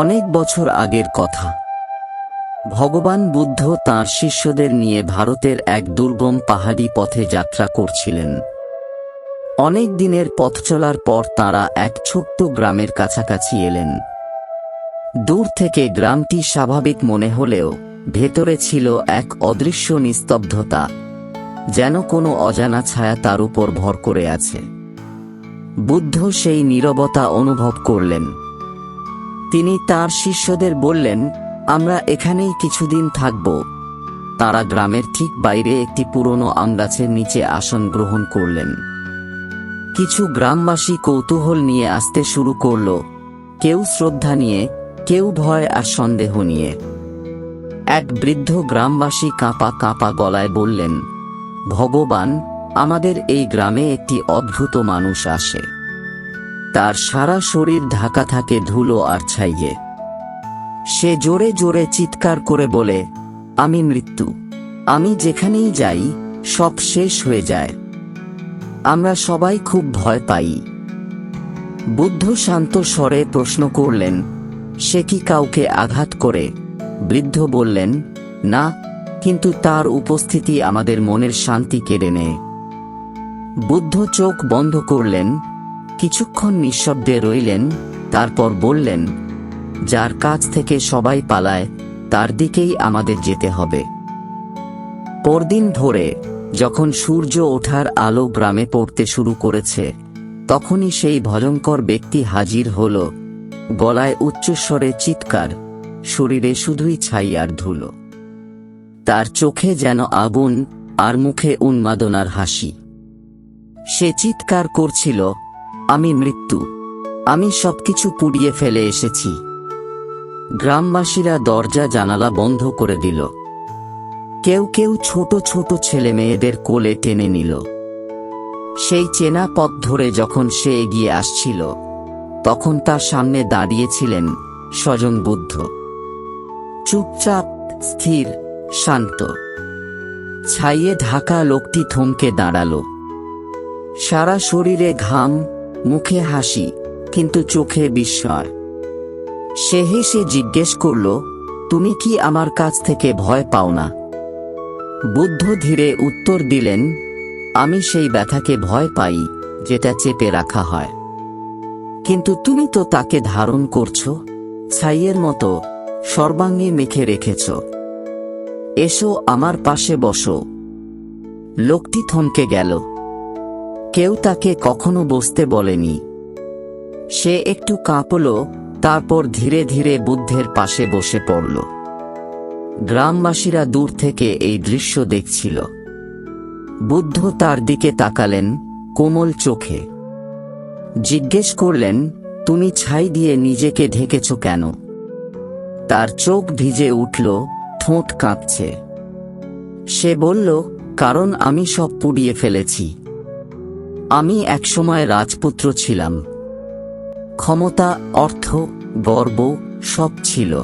অনেক বছর আগের কথা। ভগবান বুদ্ধ তাঁর শিষ্যদের নিয়ে ভারতের এক দুর্গম পাহাড়ি পথে যাত্রা করছিলেন। অনেক দিনের পথ চলার পর তাঁরা এক ছোট্ট গ্রামের কাছাকাছি এলেন। দূর থেকে গ্রামটি স্বাভাবিক মনে হলেও ভেতরে ছিল এক অদৃশ্য নিস্তব্ধতা, যেন কোনো অজানা ছায়া তার উপর ভর করে আছে। বুদ্ধ সেই নীরবতা অনুভব করলেন। তিনি তার শিষ্যদের বললেন, আমরা এখানেই কিছুদিন থাকব। তারা গ্রামের ঠিক বাইরে একটি পুরনো আমগাছের নিচে আসন গ্রহণ করলেন। কিছু গ্রামবাসী কৌতূহল নিয়ে আসতে শুরু করল। কেউ শ্রদ্ধা নিয়ে, কেউ ভয় আর সন্দেহ নিয়ে। এক বৃদ্ধ গ্রামবাসী কাঁপা কাঁপা গলায় বললেন, ভগবান, আমাদের এই গ্রামে একটি অদ্ভুত মানুষ আসে। তার সারা শরীর ঢাকা থাকে ধুলো আর ছাইয়ে। সে জোরে জোরে চিৎকার করে বলে, আমি মৃত্যু। আমি যেখানেই যাই, সব শেষ হয়ে যায়। আমরা সবাই খুব ভয় পাই। বুদ্ধ শান্ত স্বরে প্রশ্ন করলেন, সে কি কাউকে আঘাত করে? বৃদ্ধ বললেন, না, কিন্তু তার উপস্থিতি আমাদের মনের শান্তি কেড়ে নেয়। বুদ্ধ চোখ বন্ধ করলেন কিছুক্ষণ নিঃশব্দে রইলেন, তারপর বললেন, যার কাছ থেকে সবাই পালায়, তার দিকেই আমাদের যেতে হবে। পরদিন ভোরে, যখন সূর্য ওঠার আলো গ্রামে পড়তে শুরু করেছে, তখনই সেই ভয়ঙ্কর ব্যক্তি হাজির হল, গলায় উচ্চস্বরে চিৎকার, শরীরে শুধুই ছাই আর ধুলো। তার চোখে যেন আগুন আর মুখে উন্মাদনার হাসি। সে চিৎকার করছিল আমি মৃত্যু। আমি সবকিছু পুড়িয়ে ফেলে এসেছি। গ্রামবাসীরা দরজা জানালা বন্ধ করে দিল। কেউ কেউ ছোট ছোট ছেলে মেয়েদের কোলে টেনে নিল। সেই চেনা পথ ধরে যখন সে এগিয়ে আসছিল, তখন তার সামনে দাঁড়িয়েছিলেন স্বজন বুদ্ধ। চুপচাপ, স্থির, শান্ত। ছাইয়ে ঢাকা লোকটি থমকে দাঁড়াল। সারা শরীরে ঘাম মুখে হাসি, কিন্তু চোখে বিস্ময়। সে হেসে জিজ্ঞেস করল, তুমি কি আমার কাছ থেকে ভয় পাও না? বুদ্ধ ধীরে উত্তর দিলেন, আমি সেই ব্যথাকে ভয় পাই, যেটা চেপে রাখা হয়। কিন্তু তুমি তো তাকে ধারণ করছ, ছাইয়ের মতো, সর্বাঙ্গে মেখে রেখেছ। এসো আমার পাশে বসো। লোকটি থমকে গেল। কেউ তাকে কখনো বসতে বলেনি। সে একটু কাঁপল, তারপর ধীরে ধীরে বুদ্ধের পাশে বসে পড়ল। গ্রামবাসীরা দূর থেকে এই দৃশ্য দেখছিল। বুদ্ধ তার দিকে তাকালেন, কোমল চোখে। জিজ্ঞেস করলেন, তুমি ছাই দিয়ে নিজেকে ঢেকেছ কেন? তার চোখ ভিজে উঠল, ঠোঁট কাঁপছে। সে বলল, কারণ আমি সব পুড়িয়ে ফেলেছি। আমি একসময় রাজপুত্র ছিলাম। ক্ষমতা, অর্থ, গর্ব সব ছিল।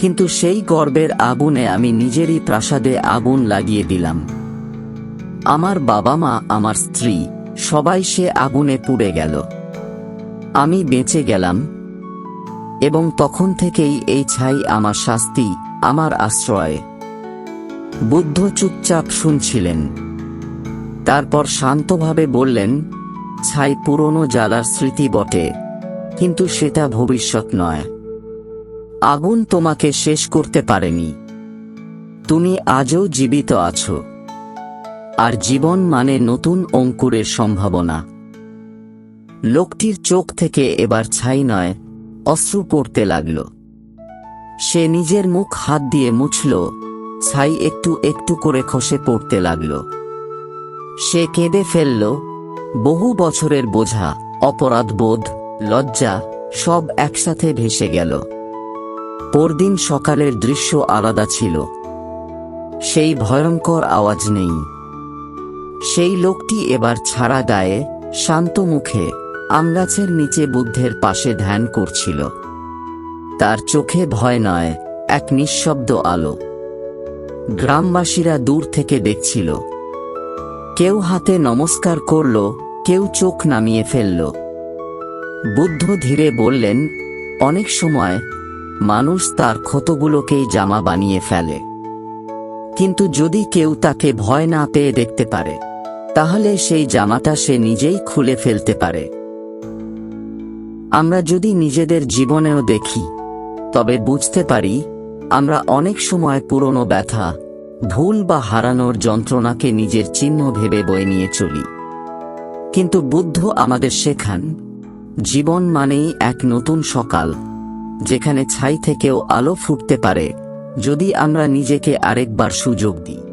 কিন্তু সেই গর্বের আগুনে আমি নিজেরই প্রাসাদে আগুন লাগিয়ে দিলাম। আমার বাবা মা আমার স্ত্রী, সবাই সে আগুনে পুড়ে গেল। আমি বেঁচে গেলাম। এবং তখন থেকেই এই ছাই আমার শাস্তি, আমার আশ্রয়। বুদ্ধ চুপচাপ শুনছিলেন। তারপর শান্তভাবে বললেন, ছাই পুরনো জ্বালার স্মৃতি বটে, কিন্তু সেটা ভবিষ্যৎ নয়। আগুন তোমাকে শেষ করতে পারেনি। তুমি আজও জীবিত আছো। আর জীবন মানে নতুন অঙ্কুরের সম্ভাবনা। লোকটির চোখ থেকে এবার ছাই নয়, অশ্রু পড়তে লাগল। সে নিজের মুখ হাত দিয়ে মুছল, ছাই একটু একটু করে খসে পড়তে লাগল। সে কেঁদে ফেলল। বহু বছরের বোঝা অপরাধবোধ লজ্জা, সব একসাথে ভেসে গেল। পরদিন সকালের দৃশ্য আলাদা ছিল। সেই ভয়ঙ্কর আওয়াজ নেই। সেই লোকটি এবার ছাড়া গায়ে, শান্ত মুখে, আমগাছের নিচে বুদ্ধের পাশে ধ্যান করছিল। তার চোখে ভয় নয়, এক নিঃশব্দ আলো। গ্রামবাসীরা দূর থেকে দেখছিল। কেউ হাতে নমস্কার করল, কেউ চোখ নামিয়ে ফেলল। বুদ্ধ ধীরে বললেন, অনেক সময় মানুষ তার ক্ষতগুলোকেই জামা বানিয়ে ফেলে। কিন্তু যদি কেউ তাকে ভয় না পেয়ে দেখতে পারে, তাহলে সেই জামাটা সে নিজেই খুলে ফেলতে পারে। আমরা যদি নিজেদের জীবনেও দেখি, তবে বুঝতে পারি, আমরা অনেক সময় পুরনো ব্যথা ভুল বা হারানোর যন্ত্রণাকে নিজের চিহ্ন ভেবে বয়ে নিয়ে চলি। কিন্তু বুদ্ধ আমাদের শেখান, জীবন মানেই এক নতুন সকাল, যেখানে ছাই থেকেও আলো ফুটতে পারে, যদি আমরা নিজেকে আরেকবার সুযোগ দিই।